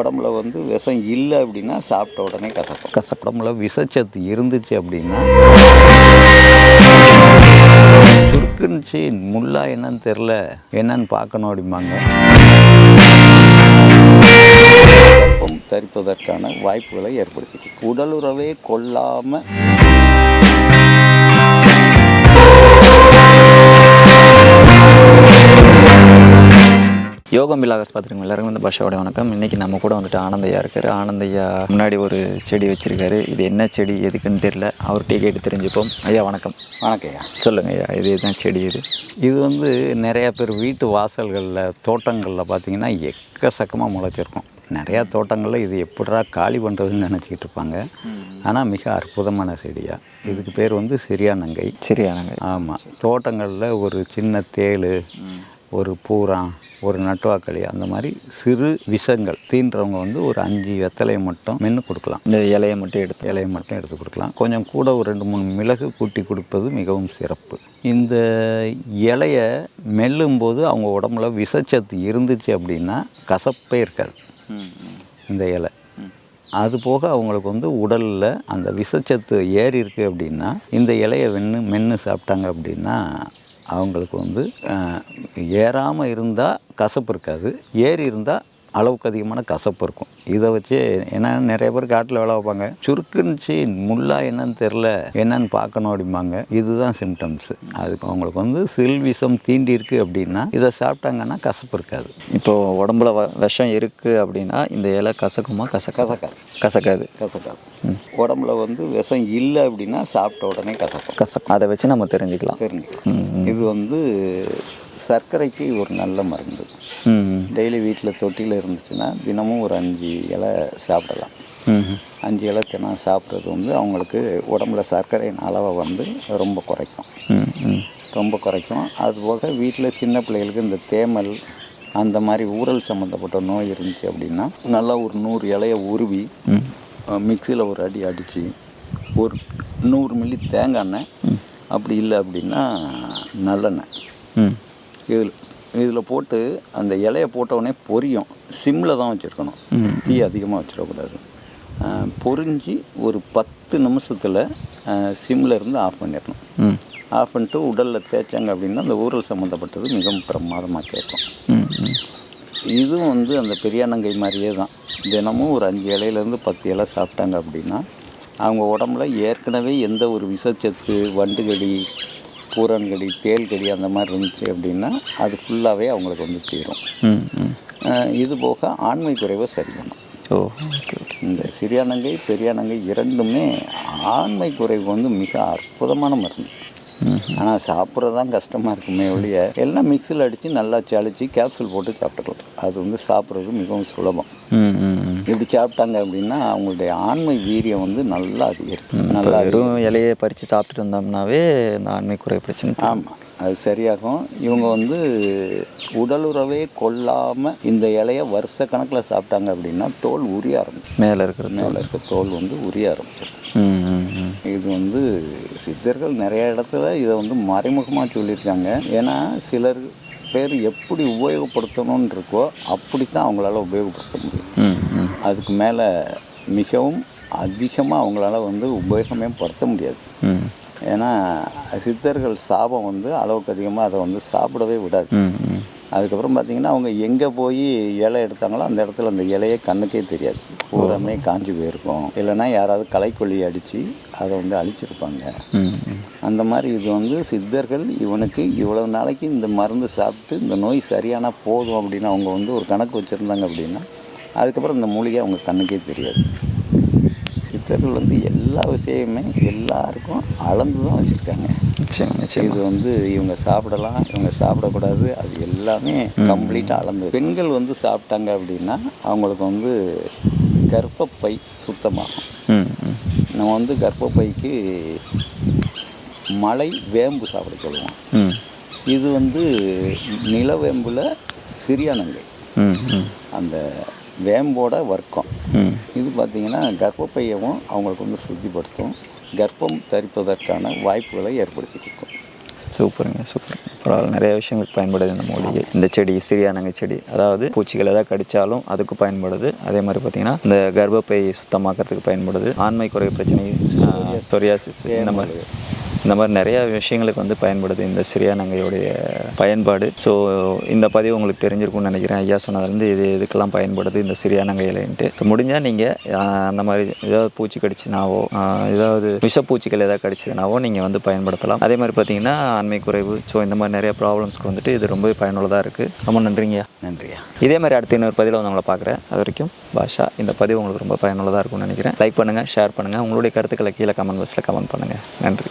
உடம்புல வந்து விஷம் இல்லை அப்படின்னா சாப்பிட்ட உடனே கசக்கும். கசப்பு உடம்புல விஷச்சத்து இருந்துச்சு அப்படின்னா சுருக்குன்னுச்சு முள்ளா என்னன்னு தெரில என்னன்னு பார்க்கணும் அப்படிம்பாங்க. கர்ப்பம் தரிப்பதற்கான வாய்ப்புகளை ஏற்படுத்தி உடலுறவே கொள்ளாமல் யோகம் பிலாகஸ் பார்த்துருக்கோம் எல்லாருக்கும் வந்து பாஷாவோட வணக்கம். இன்றைக்கி நம்ம கூட வந்துட்டு ஆனந்தையா இருக்கார். ஆனந்தையா முன்னாடி ஒரு செடி வச்சுருக்காரு. இது என்ன செடி எதுக்குன்னு தெரியல. அவர்கிட்டயே கேட்டு தெரிஞ்சுப்போம். ஐயா வணக்கம். வணக்கம்யா சொல்லுங்கள் ஐயா இது என்ன செடி இது? இது வந்து நிறைய பேர் வீட்டு வாசல்களில் தோட்டங்களில் பார்த்தீங்கன்னா எக்கச்சக்கமாக முளைச்சிருக்கும். நிறையா தோட்டங்களில் இது எப்படிடா காலி பண்ணுறதுன்னு நினச்சிக்கிட்டு இருப்பாங்க. ஆனால் மிக அற்புதமான செடியா. இதுக்கு பேர் வந்து சிறியானங்கை. சரியானங்க ஆமாம் தோட்டங்களில் ஒரு சின்ன தேள் ஒரு பூரான் ஒரு நட்டுவாக்களி அந்த மாதிரி சிறு விஷங்கள் தீன்றவங்க வந்து ஒரு அஞ்சு வெத்தலையை மட்டும் மென்று கொடுக்கலாம். இந்த இலையை மட்டும் எடுத்து இலையை மட்டும் எடுத்து கொடுக்கலாம். கொஞ்சம் கூட ஒரு ரெண்டு மூணு மிளகு கூட்டி கொடுப்பது மிகவும் சிறப்பு. இந்த இலையை மெல்லும்போது அவங்க உடம்புல விஷச்சத்து இருந்துச்சு அப்படின்னா கசப்பே இருக்காது. இந்த இலை. அது போக அவங்களுக்கு வந்து உடலில் அந்த விஷச்சத்து ஏறி இருக்கு அப்படின்னா இந்த இலையை வென்று மென்று சாப்பிட்டாங்க அப்படின்னா அவங்களுக்கு வந்து ஏறாமல் இருந்தால் கசப்பு இருக்காது. ஏறி இருந்தால் அளவுக்கு அதிகமான கசப்பு இருக்கும். இதை வச்சு ஏன்னா நிறைய பேர் காட்டில் வேலை வைப்பாங்க. சுருக்குன்னுச்சு முள்ளா என்னன்னு தெரில என்னன்னு பார்க்கணும் அப்படிம்பாங்க. இதுதான் சிம்டம்ஸு அதுக்கு அவங்களுக்கு வந்து சில் விஷம் தீண்டி இருக்கு அப்படின்னா இதை சாப்பிட்டாங்கன்னா கசப்பு இருக்காது. இப்போது உடம்புல வ- விஷம் இருக்குது அப்படின்னா இந்த இலை கசக்குமா? கசக்க கசக்காது. கசக்காது. கசக்காது. உடம்புல வந்து விஷம் இல்லை அப்படின்னா சாப்பிட்ட உடனே கசக்கும். கசக்கும். அதை வச்சு நம்ம தெரிஞ்சுக்கலாம். தெரிஞ்சுக்கலாம். இது வந்து சர்க்கரைக்கு ஒரு நல்ல மருந்து. டெய்லி வீட்டில் தொட்டியில் இருந்துச்சுன்னா தினமும் ஒரு அஞ்சு இலை சாப்பிடலாம். அஞ்சு இலை தினம் சாப்பிட்றது வந்து அவங்களுக்கு உடம்புல சர்க்கரையின் அளவை வந்து ரொம்ப குறைக்கும். ரொம்ப குறைக்கும். அதுபோக வீட்டில் சின்ன பிள்ளைகளுக்கு இந்த தேமல் அந்த மாதிரி ஊறல் சம்மந்தப்பட்ட நோய் இருந்துச்சு அப்படின்னா நல்லா ஒரு நூறு இலையை உருவி மிக்சியில் ஒரு அடி அடித்து ஒரு நூறு மில்லி தேங்காய் எண்ணெய். அப்படி இல்லை அப்படின்னா நல்லெண்ணெய். இதில் இதில் போட்டு அந்த இலையை போட்டவுடனே பொரியும். சிம்மில் தான் வச்சுருக்கணும். தீ அதிகமாக வச்சிடக்கூடாது. பொரிஞ்சு ஒரு பத்து நிமிஷத்தில் சிம்மில் இருந்து ஆஃப் பண்ணிடணும். ஆஃப் பண்ணிட்டு உடலில் தேய்ச்சாங்க அப்படின்னா அந்த ஊரல் சம்மந்தப்பட்டது மிகவும் பிரமாதமாக கேட்கும். இதுவும் வந்து அந்த பெரியானங்கை மாதிரியே தான். தினமும் ஒரு அஞ்சு இலையிலேருந்து பத்து இலை சாப்பிட்டாங்க அப்படின்னா அவங்க உடம்புல ஏற்கனவே எந்த ஒரு விஷச்சத்து வண்டுகடி பூரன்கடி தேள்கடி அந்த மாதிரி இருந்துச்சு அப்படின்னா அது ஃபுல்லாகவே அவங்களுக்கு வந்து தீரும் இது போக ஆண்மை குறைவை சரி பண்ணும் ஓ இந்த சிறியானங்கை பெரியானங்கை இரண்டுமே ஆண்மை குறைவு வந்து மிக அற்புதமான மருந்து. ஆனால் சாப்பிட்றது தான் கஷ்டமாக இருக்குமே ஒழிய எல்லாம் மிக்சியில் அடித்து நல்லா சளிச்சு கேப்சூல் போட்டு சாப்பிட்டுக்கலாம். அது வந்து சாப்பிட்றது மிகவும் சுலபம். இப்படி சாப்பிட்டாங்க அப்படின்னா அவங்களுடைய ஆண்மை வீரியம் வந்து நல்லா அதிகரிக்கும். நல்லா வெறும் இலையை பறித்து சாப்பிட்டுட்டு வந்தோம்னாவே இந்த ஆண்மை குறை பிரச்சனை. ஆமாம் அது சரியாகும். இவங்க வந்து உடலுறவே கொள்ளாமல் இந்த இலையை வருஷ கணக்கில் சாப்பிட்டாங்க அப்படின்னா தோல் உரிய ஆரம்பிச்சிடும். மேலே இருக்கிறது மேலே இருக்க தோல் வந்து உரிய ஆரம்பிச்சிடும். இது வந்து சித்தர்கள் நிறைய இடத்துல இதை வந்து மறைமுகமாக சொல்லியிருக்காங்க. ஏன்னா சிலர் பேர் எப்படி உபயோகப்படுத்தணும்னு இருக்கோ அப்படி தான் அவங்களால உபயோகப்படுத்த முடியும். அதுக்கு மேலே மிகவும் அதிகமாக அவங்களால வந்து உபயோகமே படுத்த முடியாது. ஏன்னா சித்தர்கள் சாபம் வந்து அளவுக்கு அதிகமாக அதை வந்து சாப்பிடவே விடாது. அதுக்கப்புறம் பார்த்தீங்கன்னா அவங்க எங்கே போய் இலை எடுத்தாங்களோ அந்த இடத்துல அந்த இலையே கண்ணுக்கே தெரியாது. பூராமே காஞ்சி போயிருக்கும். இல்லைன்னா யாராவது களைக்கொல்லி அடித்து அதை வந்து அழிச்சிருப்பாங்க. அந்த மாதிரி இது வந்து சித்தர்கள் இவனுக்கு இவ்வளவு நாளைக்கு இந்த மருந்து சாப்பிட்டு இந்த நோய் சரியானா போதும் அப்படின்னு அவங்க வந்து ஒரு கணக்கு வச்சுருந்தாங்க அப்படின்னா அதுக்கப்புறம் இந்த மூலிகை அவங்க கண்ணுக்கே தெரியாது. சித்தர்கள் வந்து எல்லா விஷயமே எல்லாருக்கும் அளந்து தான் வச்சுருக்காங்க. நிச்சயம் நிச்சயம். இது வந்து இவங்க சாப்பிடலாம் இவங்க சாப்பிடக்கூடாது அது எல்லாமே கம்ப்ளீட்டாக அளந்து. பெண்கள் வந்து சாப்பிட்டாங்க அப்படின்னா அவங்களுக்கு வந்து கர்ப்பப்பை சுத்தமாகும். நம்ம வந்து கர்ப்பப்பைக்கு மலை வேம்பு சாப்பிட சொல்லுவோம். இது வந்து நிலவேம்பில் சிறியானங்கை அந்த வேம்போட வர்க்கம். இது பார்த்திங்கன்னா கர்ப்பப்பையவும் அவங்களுக்கு வந்து சுத்திப்படுத்தும். கர்ப்பம் தரிப்பதற்கான வாய்ப்புகளை ஏற்படுத்தி கொடுக்கும். சூப்பருங்க சூப்பருங்க பரவாயில்ல நிறைய விஷயங்களுக்கு பயன்படுது இந்த மூலிகை. இந்த செடி சிறியானங்க செடி. அதாவது பூச்சிகள் ஏதாவது கடிச்சாலும் அதுக்கு பயன்படுது. அதே மாதிரி பார்த்தீங்கன்னா இந்த கர்ப்பப்பை சுத்தமாக்கிறதுக்கு பயன்படுது. ஆண்மை குறை பிரச்சனை சொரியாசிஸ் இந்த மாதிரி. இந்த மாதிரி நிறைய விஷயங்களுக்கு வந்து பயன்படுது இந்த சிறியானங்கையுடைய பயன்பாடு. ஸோ இந்த பதிவு உங்களுக்கு தெரிஞ்சிருக்கும்னு நினைக்கிறேன். ஐயா சொன்னதுலேருந்து இது இதுக்கெல்லாம் பயன்படுது இந்த சிறியானங்கை இலைன்ட்டு So, முடிஞ்சா நீங்கள் அந்த மாதிரி ஏதாவது பூச்சி கடிச்சுனாவோ ஏதாவது விஷப்பூச்சிகள் ஏதாவது கடிச்சதுனாவோ நீங்கள் வந்து பயன்படுத்தலாம். அதே மாதிரி பார்த்தீங்கன்னா ஆண்மை குறைவு ஸோ இந்த மாதிரி நிறைய ப்ராப்ளம்ஸ்க்கு வந்துட்டு இது ரொம்ப பயனுள்ளதாக இருக்குது ரொம்ப நன்றிங்கய்யா நன்றியா. இதே மாதிரி அடுத்த இன்னொரு பதிவில் வந்து உங்களை பார்க்குறேன். அது வரைக்கும் பாஷா இந்த பதிவு உங்களுக்கு ரொம்ப பயனுள்ளதாக இருக்கும்னு நினைக்கிறேன். லைக் பண்ணுங்கள் ஷேர் பண்ணுங்கள் உங்களுடைய கருத்துக்களை கீழே கமெண்ட் பாக்ஸில் கமெண்ட் பண்ணுங்கள் நன்றி.